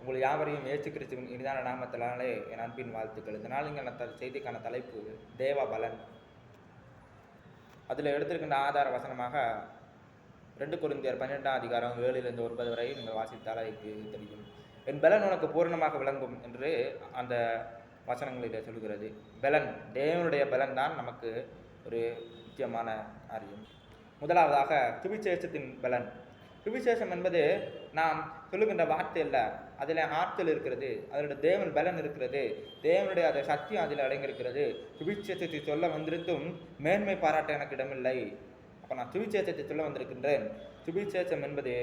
உங்கள் யாவரையும் ஏசு கிறிஸ்துவின் இனிதான நாமத்தினாலே என் அன்பின் வாழ்த்துக்கள். இந்த இங்கே நான் செய்திக்கான தலைப்பு தேவ பலன். அதில் எடுத்திருக்கின்ற ஆதார வசனமாக ரெண்டு குருந்தியர் பன்னிரெண்டாம் அதிகாரம் ஏழிலிருந்து ஒன்பது வரை நீங்கள் வாசித்தால் அதுக்கு தெரியும். என் பலன் உனக்கு பூரணமாக விளங்கும் என்று அந்த வசனங்களில் சொல்கிறது. பலன் தேவனுடைய பலன் தான் நமக்கு ஒரு முக்கியமான அறியும். முதலாவதாக சுவிசேஷத்தின் பலன். சுவிசேஷம் என்பது நாம் சொல்லுகின்ற வார்த்தை இல்லை அதில் ஆற்றல் இருக்கிறது அதனுடைய தேவன் பலன் இருக்கிறது தேவனுடைய அதை சக்தியும் அதில் அடங்கியிருக்கிறது. சுவிசேஷத்தை சொல்ல வந்திருந்தும் மேன்மை பாராட்ட எனக்கு இடமில்லை. அப்போ நான் சுவிசேஷத்தை சொல்ல வந்திருக்கின்றேன். சுவிசேஷம் என்பது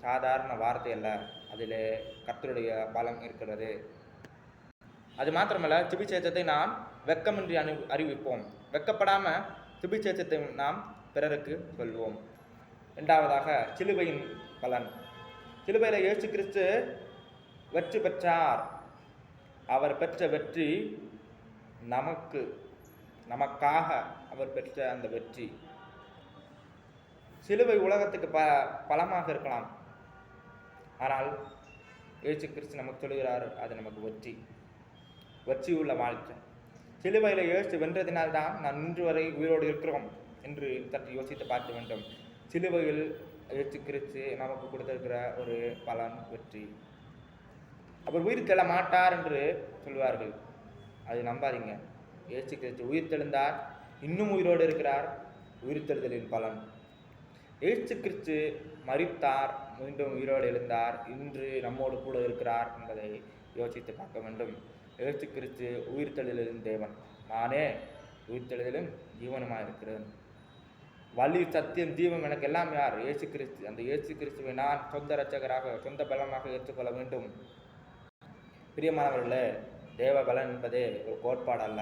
சாதாரண வார்த்தை அல்ல. அதில் கர்த்தருடைய பலம் இருக்கிறது. அது மாத்திரமல்ல சுபிச்சேச்சத்தை நாம் வெக்கமின்றி அனு அறிவிப்போம். வெக்கப்படாமல் சுபிச்சேச்சத்தை நாம் பிறருக்கு சொல்வோம். இரண்டாவதாக சிலுவையின் பலன். சிலுவையில் இயேசு கிறிஸ்து வெற்றி பெற்றார். அவர் பெற்ற வெற்றி நமக்கு நமக்காக அவர் பெற்ற அந்த வெற்றி. சிலுவை உலகத்துக்கு ப பலமாக இருக்கலாம். ஆனால் இயேசு கிறிஸ்து நமக்கு சொல்கிறார் அது நமக்கு வெற்றி. வெற்றி உள்ள வாழ்க்கை. சிலுவையில் இயேசு வென்றதினால்தான் நான் இன்று வரை உயிரோடு இருக்கிறோம் என்று சற்று யோசித்து பார்க்க வேண்டும். சிலுவையில் இயேசு கிறிஸ்து நமக்கு கொடுத்திருக்கிற ஒரு பலன் வெற்றி. அவர் உயிர் தெள்ள மாட்டார் என்று சொல்வார்கள். அது நம்பாதீங்க. இயேசு கிறிஸ்து உயிர் தெழுந்தார் இன்னும் உயிரோடு இருக்கிறார். உயிர் தெழுதலின் பலன். இயேசு கிறிஸ்து மறித்தார் மீண்டும் உயிரோடு எழுந்தார் இன்று நம்மோடு கூட இருக்கிறார் என்பதை யோசித்து பார்க்க வேண்டும். இயேசு கிறிஸ்து உயிர்த்தெழுதலின் தேவன். நானே உயிர்த்தெழுதலும் ஜீவனமாக இருக்கிறேன். வலி சத்தியம் தீபம் எனக்கு எல்லாம் யார்? இயேசு கிறிஸ்து. அந்த இயேசு கிறிஸ்துவை நான் சொந்த ரச்சகராக சொந்த பலமாக ஏற்றுக்கொள்ள வேண்டும். பிரியமானவர்களே தேவ பலன் என்பதே ஒரு கோட்பாடு அல்ல.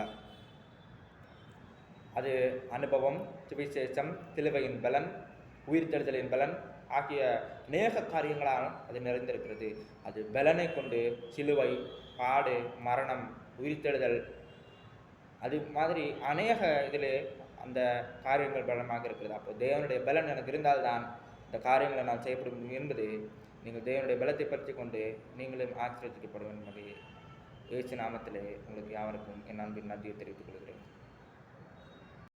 அது அனுபவம் சுவிசேஷம் சிலுவையின் பலன் உயிர்த்தெழுதலின் பலன் ஆகிய அநேக காரியங்களால் அது நிறைந்திருக்கிறது. அது பலனை கொண்டு சிலுவை பாடு மரணம் உயிர்த்தெழுதல் அது மாதிரி அநேக இதில் அந்த காரியங்கள் பலமாக இருக்கிறது. அப்போ தேவனுடைய பலன் எனக்கு இருந்தால்தான் இந்த காரியங்களை நான் செய்யப்பட முடியும் என்பது நீங்கள் தேவனுடைய பலத்தை பற்றி கொண்டு நீங்களும் ஆச்சரியத்துக்கப்பட என்பதை இயேசு நாமத்திலே உங்களுக்கு யாவருக்கும் என் அன்பின் நன்றியை தெரிவித்துக் கொள்கிறேன்.